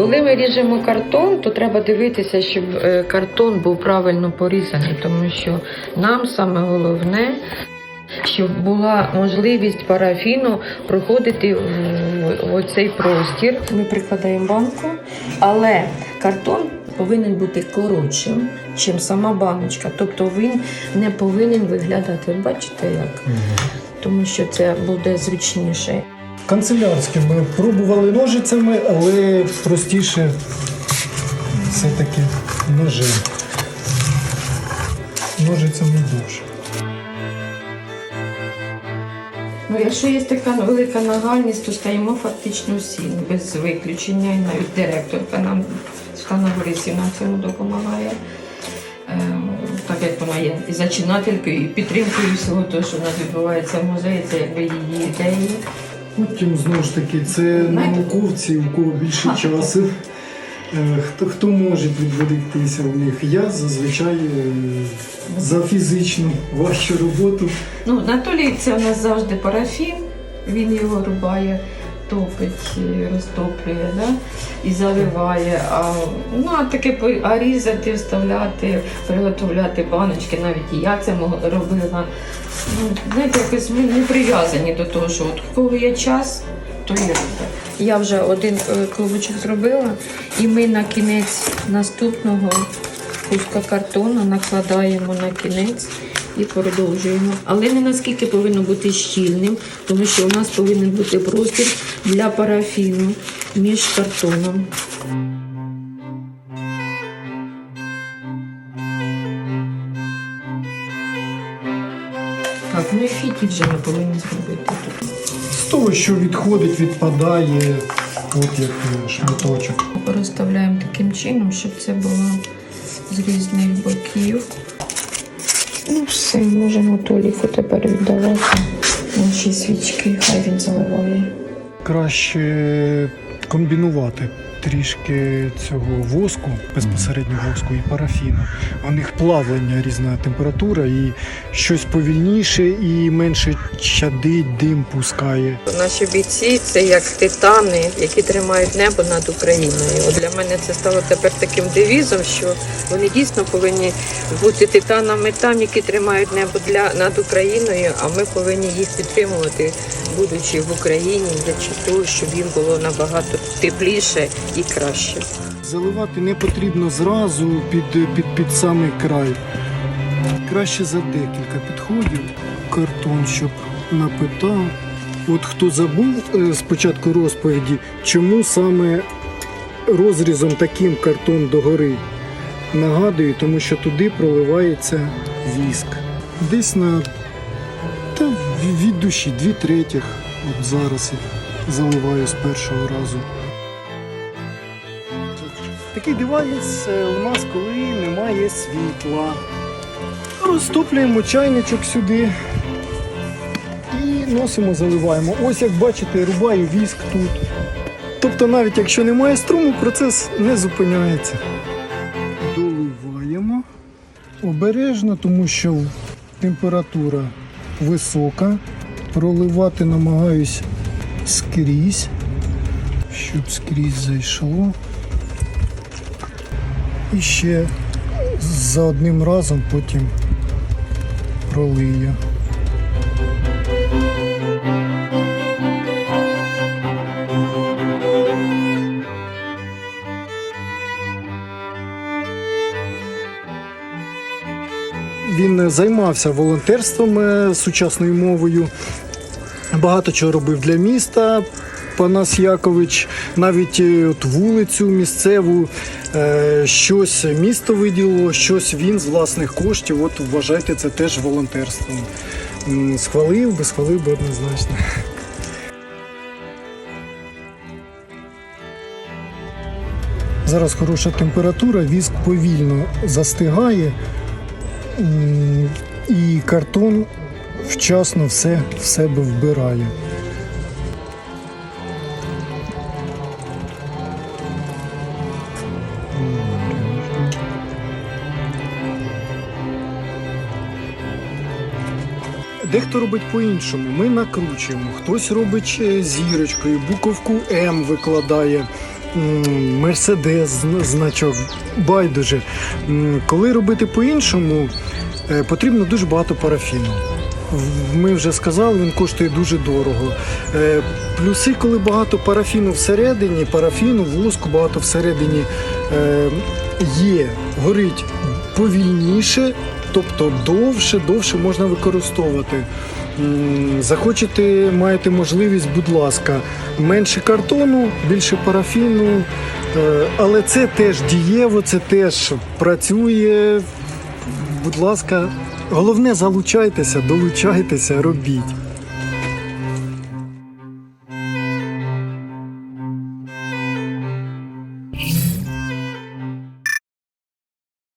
Коли ми ріжемо картон, то треба дивитися, щоб е, картон був правильно порізаний, тому що нам саме головне, щоб була можливість парафіну проходити в, в оцей простір. Ми прикладаємо банку, але картон повинен бути коротшим, ніж сама баночка. Тобто він не повинен виглядати. Бачите як? Тому що це буде зручніше. Канцелярськими пробували ножицями, але простіше все-таки ножем. Ножицями дуже. Ну, якщо є така велика нагальність, то стаємо фактично всі без виключення. І навіть директорка нам Світлана Борисівна цьому допомагає. Ем, Так як вона є і зачинателькою, і підтримкою всього того, що в нас відбувається в музеї, це якби її ідеї. Потім знову ж таки, це науковці, у кого більше часу. Е, Хто, хто може відволіктися в них? Я зазвичай е, за фізичну вашу роботу. Ну, Анатолій це у нас завжди парафін, він його рубає, топить, розтоплює да? і заливає. А, ну, а таке а різати, вставляти, приготовляти баночки, навіть і я це робила. Ну, знаєте, якось ми не прив'язані до того, що от кого є час, то і робить. Я вже один е, клубочок зробила, і ми на кінець наступного куска картону накладаємо на кінець і продовжуємо. Але не наскільки повинно бути щільним, тому що у нас повинен бути простір для парафіну між картоном. Так, ну і фіті вже ми повинні зробити тут. З того, що відходить, відпадає, от як е, шматочок. Розставляємо таким чином, щоб це було з різних боків. Ну все, можемо Толіку тепер віддавати наші свічки, хай він заливає. Краще комбінувати трішки цього воску, безпосередньо воску і парафіну. У них плавлення різна температура і щось повільніше і менше чадить, дим пускає. Наші бійці це як титани, які тримають небо над Україною. От для мене це стало тепер таким девізом, що вони дійсно повинні бути титанами там, які тримають небо для над Україною. А ми повинні їх підтримувати, будучи в Україні, для того, щоб їм було набагато тепліше і краще. Заливати не потрібно зразу під, під, під самий край. Краще за декілька підходів картон, щоб напитав. От хто забув е, з початку розповіді, чому саме розрізом таким картон догори. Нагадую, тому що туди проливається віск. Десь на та від душі, дві третіх. От зараз заливаю з першого разу. Такий девайс е, у нас, коли немає світла. Розтоплюємо чайничок сюди і носимо, заливаємо. Ось як бачите, рубаю віск тут. Тобто навіть якщо немає струму, процес не зупиняється. Доливаємо обережно, тому що температура висока. Проливати намагаюсь скрізь, щоб скрізь зайшло. І ще за одним разом потім пролию. Він займався волонтерством е, сучасною мовою. Багато чого робив для міста. Панас Якович, навіть е, от вулицю місцеву, е, щось місто виділило, щось він з власних коштів. От вважайте це теж волонтерством. Схвалив би, схвалив би однозначно. Зараз хороша температура, віск повільно застигає, і картон вчасно все в себе вбирає. Дехто робить по-іншому. Ми накручуємо. Хтось робить е, зірочкою, буковку М викладає Мерседес, значок, байдуже. Коли робити по-іншому, е, потрібно дуже багато парафіну. Ми вже сказали, він коштує дуже дорого. Е, Плюси, коли багато парафіну всередині, парафіну, воску багато всередині є, горить повільніше, тобто довше, довше можна використовувати. Захочете, маєте можливість, будь ласка, менше картону, більше парафіну. Е, Але це теж дієво, це теж працює. Будь ласка, головне залучайтеся, долучайтеся, робіть.